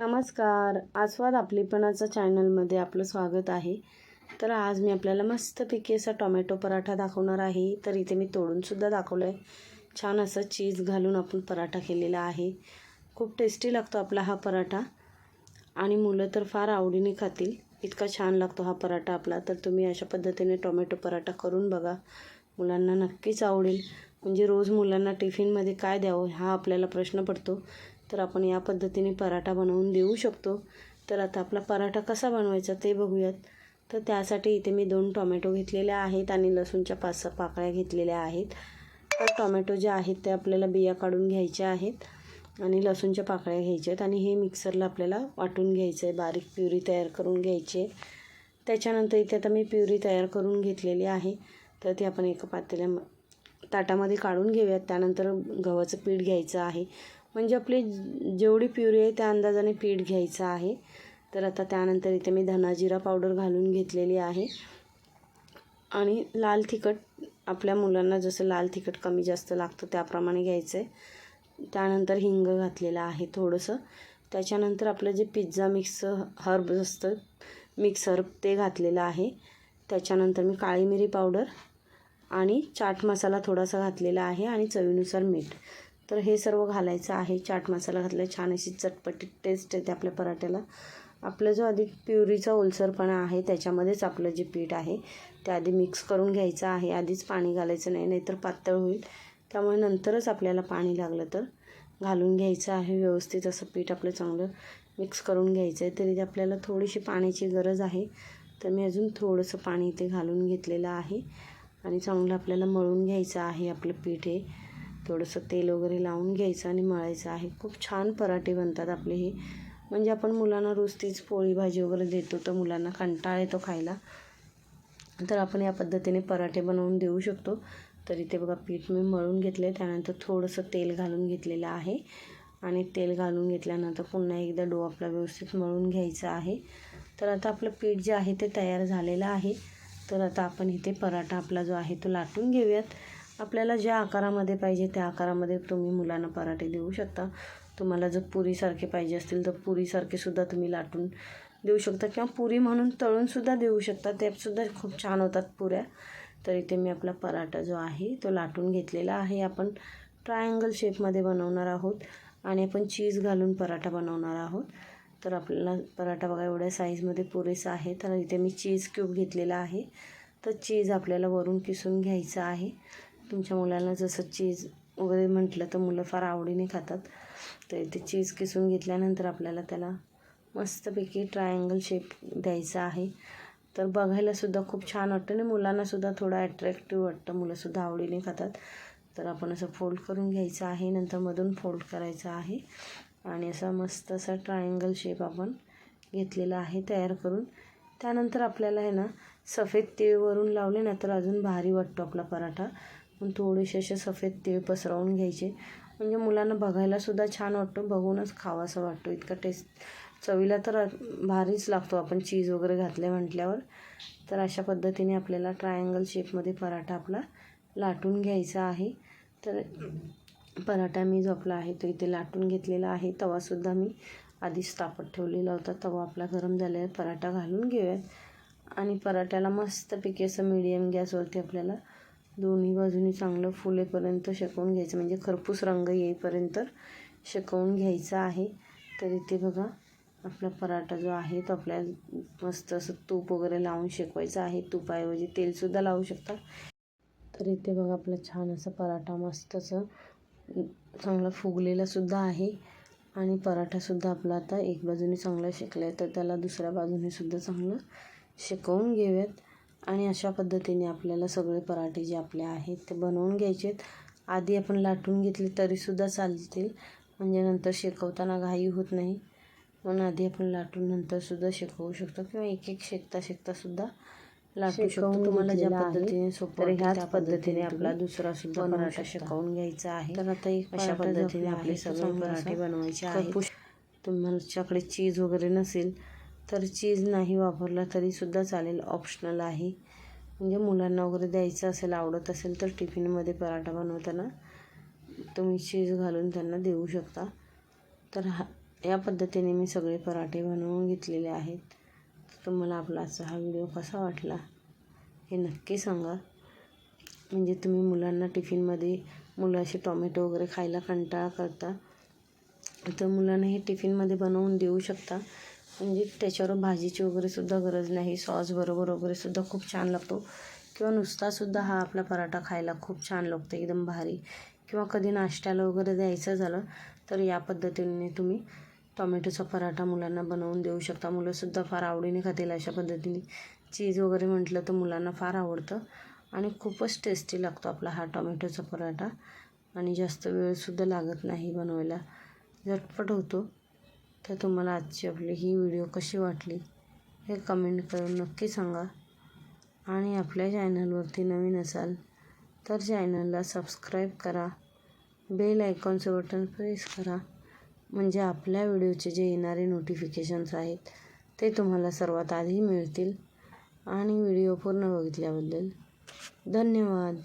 नमस्कार. आस्वाद आपलीपणाचं चॅनलमध्ये आपलं स्वागत आहे. तर आज मी आपल्याला मस्तपैकी असा टोमॅटो पराठा दाखवणार आहे. तर इथे मी तोडूनसुद्धा दाखवलं आहे छान असं चीज घालून आपण पराठा केलेला आहे. खूप टेस्टी लागतो आपला हा पराठा. आणि मुलं तर फार आवडीने खातील. इतका छान लागतो हा पराठा आपला. तर तुम्ही अशा पद्धतीने टोमॅटो पराठा करून बघा. मुलांना नक्कीच आवडेल. म्हणजे रोज मुलांना टिफिनमध्ये काय द्यावं हा आपल्याला प्रश्न पडतो. तर आपण या पद्धतीने पराठा बनवून देऊ शकतो. तर आता आपला पराठा कसा बनवायचा ते बघूयात. तर त्यासाठी इथे मी दोन टोमॅटो घेतलेले आहेत आणि लसूणच्या पाच सहा पाकळ्या घेतलेल्या आहेत. तर टोमॅटो जे आहेत ते आपल्याला बिया काढून घ्यायच्या आहेत आणि लसूणच्या पाकळ्या घ्यायच्या आहेत आणि हे मिक्सरला आपल्याला वाटून घ्यायचं आहे. बारीक प्युरी तयार करून घ्यायची आहे. त्याच्यानंतर इथे आता मी प्युरी तयार करून घेतलेली आहे. तर ती आपण एका पातेल्या ताटामध्ये काढून घेऊयात. त्यानंतर गव्हाचं पीठ घ्यायचं आहे. म्हणजे आपली जेवढी प्युरी आहे त्या अंदाजाने पीठ घ्यायचं आहे. तर आता त्यानंतर इथे मी धनाजिरा पावडर घालून घेतलेली आहे. आणि लाल तिखट आपल्या मुलांना जसं लाल तिखट कमी जास्त लागतं त्याप्रमाणे घ्यायचं आहे त्यानंतर हिंग घातलेलं आहे थोडंसं. त्याच्यानंतर आपलं जे पिझ्झा मिक्स हर्ब असतं मिक्स हर्ब ते घातलेलं आहे. त्याच्यानंतर मी काळी मिरी पावडर आणि चाट मसाला थोडासा घातलेला आहे आणि चवीनुसार मीठ. तर हे सर्व घालायचं आहे. चाट मसाला घातला छान अशी चटपटीत टेस्ट येते आपल्या पराठ्याला. आपला जो आधी प्युरीचा ओलसरपणा आहे त्याच्यामध्येच आपलं जे पीठ आहे ते आधी मिक्स करून घ्यायचं आहे. आधीच पाणी घालायचं नाही नाहीतर पातळ होईल. त्यामुळे नंतरच आपल्याला पाणी लागलं तर घालून घ्यायचं आहे व्यवस्थित असं पीठ आपलं चांगलं मिक्स करून घ्यायचं आहे. तरी आपल्याला थोडीशी पाण्याची गरज आहे. तर मी अजून थोडंसं पाणी इथे घालून घेतलेलं आहे. आणि चांगलं आपल्याला मळून घ्यायचं आहे आपलं पीठ हे. थोडंसं तेल वगैरे लावून घ्यायचं आणि मळायचं आहे. खूप छान पराठे बनतात आपले हे. म्हणजे आपण मुलांना रोज तीच पोळी भाजी वगैरे देतो तर मुलांना कंटाळ येतो खायला. तर आपण या पद्धतीने पराठे बनवून देऊ शकतो. तर इथे बघा पीठ मी मळून घेतले त्यानंतर थोडंसं तेल घालून घेतलेलं आहे. आणि तेल घालून घेतल्यानंतर पुन्हा एकदा डो आपला व्यवस्थित मळून घ्यायचा आहे. तर आता आपलं पीठ जे आहे ते तयार झालेलं आहे. तर आता आपण इथे पराठा आपला जो आहे तो लाटून घेऊयात. आपल्याला ज्या आकारामध्ये पाहिजे त्या आकारामध्ये तुम्ही मुलांना पराठे देऊ शकता. तुम्हाला जर पुरीसारखे पाहिजे असतील तर पुरीसारखे सुद्धा तुम्ही लाटून देऊ शकता किंवा पुरी म्हणून तळूनसुद्धा देऊ शकता. त्यासुद्धा खूप छान होतात पुऱ्या. तर इथे मी आपला पराठा जो आहे तो लाटून घेतलेला आहे. आपण ट्रायंगल शेपमध्ये बनवणार आहोत आणि आपण चीज घालून पराठा बनवणार आहोत. तर आपल्याला पराठा बघा एवढ्या साईजमध्ये पुरेसा आहे. तर इथे मी चीज क्यूब घेतलेला आहे. तर चीज आपल्याला वरून किसून घ्यायचं आहे. तुमच्या मुलांना जसं चीज वगैरे म्हटलं तर मुलं फार आवडीने खातात. तर इथे चीज किसून घेतल्यानंतर आपल्याला त्याला मस्तपैकी ट्रायंगल शेप द्यायचा आहे. तर बघायलासुद्धा खूप छान वाटतं आणि मुलांनासुद्धा थोडं ॲट्रॅक्टिव्ह वाटतं. मुलंसुद्धा आवडीने खातात. तर आपण असं फोल्ड करून घ्यायचं आहे. नंतर मधून फोल्ड करायचं आहे. आणि असा मस्त असा ट्रायंगल शेप आपण घेतलेला आहे तयार करून. त्यानंतर आपल्याला आहे ना सफेद तीळवरून लावले ना तर अजून भारी वाटतो आपला पराठा. पण थोडेसे असे सफेद तीळ पसरवून घ्यायचे. म्हणजे मुलांना बघायलासुद्धा छान वाटतो. बघूनच खावासा वाटतो. इतका टेस्ट चवीला तर भारीच लागतो. आपण चीज वगैरे घातले म्हटल्यावर. तर अशा पद्धतीने आपल्याला ट्रायंगल शेपमध्ये पराठा आपला लाटून घ्यायचा आहे. तर पराठा मी जो आपला आहे. तो इथे लाटून घेतलेला आहे. तवासुद्धा मी आधीच तापत ठेवलेला होता. तवा आपला गरम झाल्यावर पराठा घालून घेऊयात. आणि पराठ्याला मस्तपैकी असं मिडियम गॅसवरती आपल्याला दोन्ही बाजूनी चांगलं फुलेपर्यंत शेकवून घ्यायचं. म्हणजे खरपूस रंग येईपर्यंत शेकवून घ्यायचा आहे. तर इथे बघा आपला पराठा जो आहे तो आपल्याला मस्त असं तूप वगैरे लावून शेकवायचं आहे. तुपाऐवजी तेलसुद्धा लावू शकता. तर इथे बघा आपला छान असा पराठा मस्त असं चांगला फुगलेलासुद्धा आहे. आणि पराठासुद्धा आपला आता एक बाजूने चांगला शेकला आहे तर त्याला दुसऱ्या बाजूनेसुद्धा चांगलं शेकवून घेऊयात. आणि अशा पद्धतीने आपल्याला सगळे पराठे जे आपले आहेत ते बनवून घ्यायचे आहेत आधी आपण लाटून घेतले तरीसुद्धा चालतील. म्हणजे नंतर शेकवताना घाई होत नाही. म्हणून आधी आपण लाटून नंतरसुद्धा शेकवू शकतो किंवा एक एक शेकता शेकतासुद्धा लाटू शकतो. तुम्हाला ज्या पद्धतीने सोपं ह्याच पद्धतीने आपला दुसरा सुद्धा पराठा शेकवून घ्यायचा आहे. तर आता एक अशा पद्धतीने आपले सगळे पराठे बनवायचे आहेत. तुमच्याकडे चीज वगैरे नसेल तर चीज नाही वापरला तरीसुद्धा चालेल ऑप्शनल आहे. म्हणजे मुलांना वगैरे द्यायचं असेल आवडत असेल तर टिफिनमध्ये पराठा बनवताना तुम्ही चीज घालून त्यांना देऊ शकता. तर हा या पद्धतीने मी सगळे पराठे बनवून घेतलेले आहेत. तर तुम्हाला आपला आजचा हा व्हिडिओ कसा वाटला हे नक्की सांगा. म्हणजे तुम्ही मुलांना टिफिनमध्ये मुलं असे टॉमॅटो वगैरे खायला कंटाळा करता तर मुलांना हे टिफिनमध्ये बनवून देऊ शकता. म्हणजे त्याच्यावर भाजीची वगैरे सुद्धा गरज नाही. सॉस बरोबर वगैरे सुद्धा खूप छान लागतो. किंवा नुसतासुद्धा हा आपला पराठा खायला खूप छान लागतो एकदम भारी. किंवा कधी नाश्त्याला वगैरे द्यायचं झालं तर या पद्धतीने तुम्ही टॉमॅटोचा पराठा मुलांना बनवून देऊ शकता. मुलंसुद्धा फार आवडीने खातील अशा पद्धतीने. चीज वगैरे म्हटलं तर मुलांना फार आवडतं. आणि खूपच टेस्टी लागतो आपला हा टॉमॅटोचा पराठा. आणि जास्त वेळसुद्धा लागत नाही बनवायला. झटपट होतो. तर तुम्हाला आजची आपली ही व्हिडिओ कशी वाटली हे कमेंट करून नक्की सांगा. आणि आपल्या चॅनलवरती नवीन असाल तर चॅनलला सबस्क्राईब करा. बेल आयकॉनचं बटन प्रेस करा. म्हणजे आपल्या व्हिडिओचे जे येणारे नोटिफिकेशन्स आहेत ते तुम्हाला सर्वात आधी मिळतील. आणि व्हिडिओ पूर्ण बघितल्याबद्दल धन्यवाद.